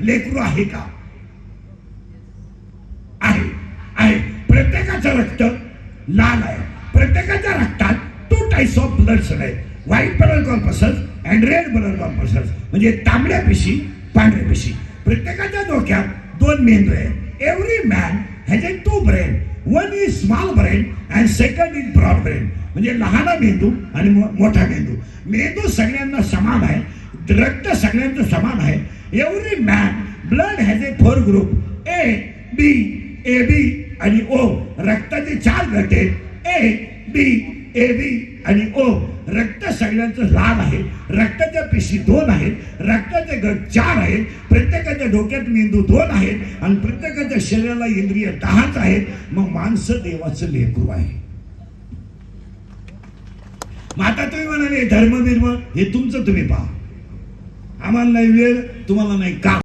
लेकरू आहे का? आहे. आहे. प्रत्येकाचं रक्त लाल आहे. प्रत्येकाच्या रक्तात टू टाईप्स ऑफ ब्लड आहे white blood corpuscles and red blood corpuscles म्हणजे तांबड्या पेशी पांढऱ्या पेशी. प्रत्येकाच्या डोक्यात दोन मेंदू आहे every man has a two brain one is small brain and second is broad brain म्हणजे लहान मेंदू आणि मोठा मेंदू. मेंदू सगळ्यांना समान आहे. रक्त सगळ्यांचं समान आहे. Every man blood has a four group A B A B आणि ओ रक्ताचे चार गट आहेत ए बी ए बी आणि ओ रक्त सगळ्यांचं लाल आहे. रक्ताच्या पेशी दोन आहेत. रक्ताचे गट चार आहेत. प्रत्येकाच्या डोक्यात मेंदू दोन आहेत. आणि प्रत्येकाच्या शरीराला इंद्रिय दहाच आहेत. मग माणसं देवाचं लेकरू आहे. मग आता तुम्ही म्हणाले धर्म बिर्म हे तुमचं तुम्ही पहा. আমার নাই বিয়ে তোমার নাই গা